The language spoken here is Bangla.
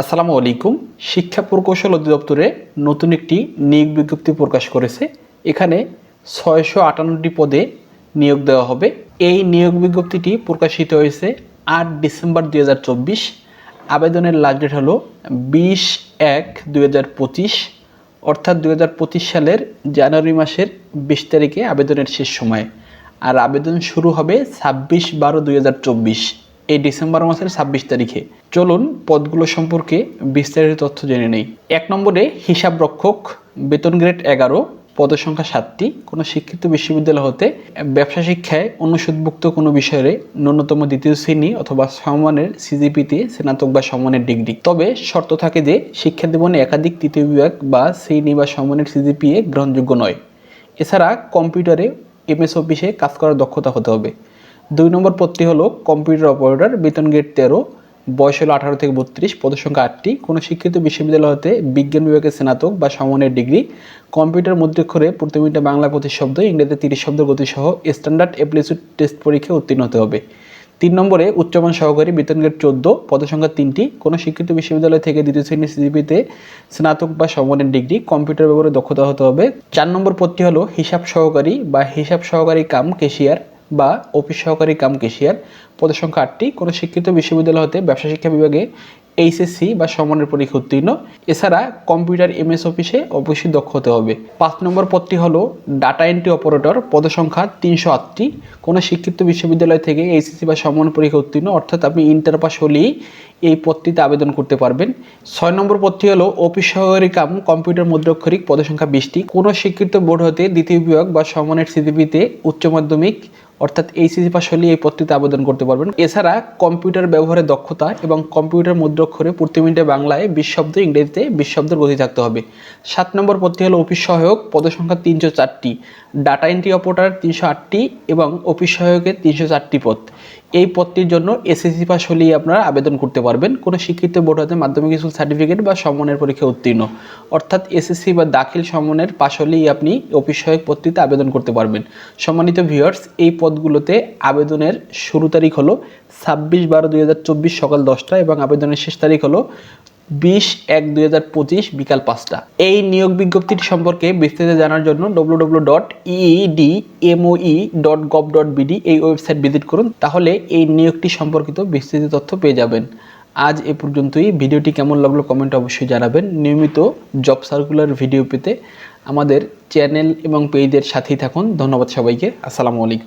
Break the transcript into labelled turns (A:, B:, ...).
A: আসসালামু আলাইকুম। শিক্ষা প্রকৌশল অধিদপ্তরে নতুন একটি নিয়োগ বিজ্ঞপ্তি প্রকাশ করেছে। এখানে ছয়শো আটান্নটি পদে নিয়োগ দেওয়া হবে। এই নিয়োগ বিজ্ঞপ্তিটি প্রকাশিত হয়েছে আট ডিসেম্বর দুই হাজার চব্বিশ। আবেদনের লাস্ট ডেট হলো বিশ এক দুই অর্থাৎ দুই হাজার পঁচিশ সালের জানুয়ারি মাসের বিশ তারিখে আবেদনের শেষ সময়। আর আবেদন শুরু হবে ছাব্বিশ বারো দুই এই ডিসেম্বর মাসের ছাব্বিশ তারিখে। চলুন পদগুলো সম্পর্কে বিস্তারিত তথ্য জেনে নেই। এক নম্বরে, হিসাব রক্ষক, বেতন গ্রেড এগারো পদসংখ্যা সাতটি। কোনো শিক্ষিত বিশ্ববিদ্যালয় হতে ব্যবসা শিক্ষায় অনুষদভুক্ত কোনো বিষয়ে ন্যূনতম দ্বিতীয় শ্রেণি অথবা সমানের সিজিপিতে স্নাতক বা সমানের ডিগ্রি। তবে শর্ত থাকে যে শিক্ষা জীবনে একাধিক তৃতীয় বিভাগ বা শ্রেণি বা সমানের সিজিপিএ গ্রহণযোগ্য নয়। এছাড়া কম্পিউটারে, এমএস অফিসে কাজ করার দক্ষতা হতে হবে। দুই নম্বর পদটি হলো কম্পিউটার অপারেটর বেতন গেট তেরো, বয়স হলো আঠারো থেকে বত্রিশ পদসংখ্যা আটটি। কোনো শিক্ষিত বিশ্ববিদ্যালয় হতে বিজ্ঞান বিভাগের স্নাতক বা সমনের ডিগ্রি। কম্পিউটার মধ্যক্ষরে প্রতি মিনিটে বাংলা পঁচিশ শব্দ, ইংরেজিতে তিরিশ শব্দ গতিসহ স্ট্যান্ডার্ড অ্যাপ্লিসিড টেস্ট পরীক্ষায় উত্তীর্ণ হতে হবে। তিন নম্বরে উচ্চমান সহকারী, বেতন গেট চোদ্দ পদসংখ্যা তিনটি। কোনো শিক্ষিত বিশ্ববিদ্যালয় থেকে দ্বিতীয় শ্রেণির সিজিপিতে স্নাতক বা সমনের ডিগ্রি কম্পিউটার ব্যবহারে দক্ষতা হতে হবে। চার নম্বর পদটি হলো হিসাব সহকারী বা হিসাব সহকারী কাম কেশিয়ার বা অফিস সহকারী কাম কেশিয়ার পদের সংখ্যা আটটি। কোনো শিক্ষিত বিশ্ববিদ্যালয় হতে ব্যবসা শিক্ষা বিভাগে এইচএসসি বা সমানের পরীক্ষা উত্তীর্ণ। এছাড়া কম্পিউটার এমএস অফিসে অবশ্যই দক্ষ হতে হবে। পাঁচ নম্বর পদটি হলো ডাটা এন্ট্রি অপারেটর, পদসংখ্যা তিনশো আটটি। কোনো শিক্ষিত বিশ্ববিদ্যালয় থেকে এইচএসসি বা সমান পরীক্ষা উত্তীর্ণ, অর্থাৎ আপনি ইন্টার পাস হলেই এই পদটিতে আবেদন করতে পারবেন। ছয় নম্বর পদটি হলো অফিস সহকারী কাম, কম্পিউটার মুদ্রাক্ষরিক, পদসংখ্যা বিশটি। কোনো স্বীকৃত বোর্ড হতে দ্বিতীয় বিভাগ বা সমানের সিজিপিতে উচ্চ মাধ্যমিক, অর্থাৎ এইচএসসি পাস হলে এই পদটিতে আবেদন করতে পারবেন। এছাড়া কম্পিউটার ব্যবহারের দক্ষতা এবং কম্পিউটার মুদ্রাক্ষরে প্রতি মিনিটে বাংলায় বিশ শব্দ, ইংরেজিতে বিশ শব্দের গতি থাকতে হবে। সাত নম্বর পদটি হলো অফিস সহায়ক, পদসংখ্যা তিনশো চারটি। ডাটা এন্ট্রি অপারেটর তিনশো আটটি এবং অফিস সহায়কের তিনশো চারটি পদ। এই পদটির জন্য এসএসসি পাস হলেই আপনারা আবেদন করতে পারবেন। কোনো শিক্ষিত বোর্ড হতে মাধ্যমিক স্কুল সার্টিফিকেট বা সমনের পরীক্ষা উত্তীর্ণ। অর্থাৎ এসএসসি বা দাখিল সমনের পাশ হলেই আপনি অফিস সহায়ক পদটিতে আবেদন করতে পারবেন। সম্মানিত ভিউয়ার্স, এই পদগুলোতে আবেদনের শুরু তারিখ হলো ছাব্বিশ বারো দুই সকাল দশটা এবং আবেদনের শেষ তারিখ হলো বিশ এক দুই হাজার পঁচিশ বিকাল পাঁচটা। এই নিয়োগ বিজ্ঞপ্তিটি সম্পর্কে বিস্তারিত জানার জন্য W W dot E D M O E dot gov dot B D এই ওয়েবসাইট ভিজিট করুন, তাহলে এই নিয়োগটি সম্পর্কিত বিস্তৃত তথ্য পেয়ে যাবেন। আজ এ পর্যন্তই। ভিডিওটি কেমন লাগল কমেন্ট অবশ্যই জানাবেন। নিয়মিত জব সার্কুলার ভিডিও পেতে আমাদের চ্যানেল এবং পেজের সাথেই থাকুন। ধন্যবাদ সবাইকে। আসসালামু আলাইকুম।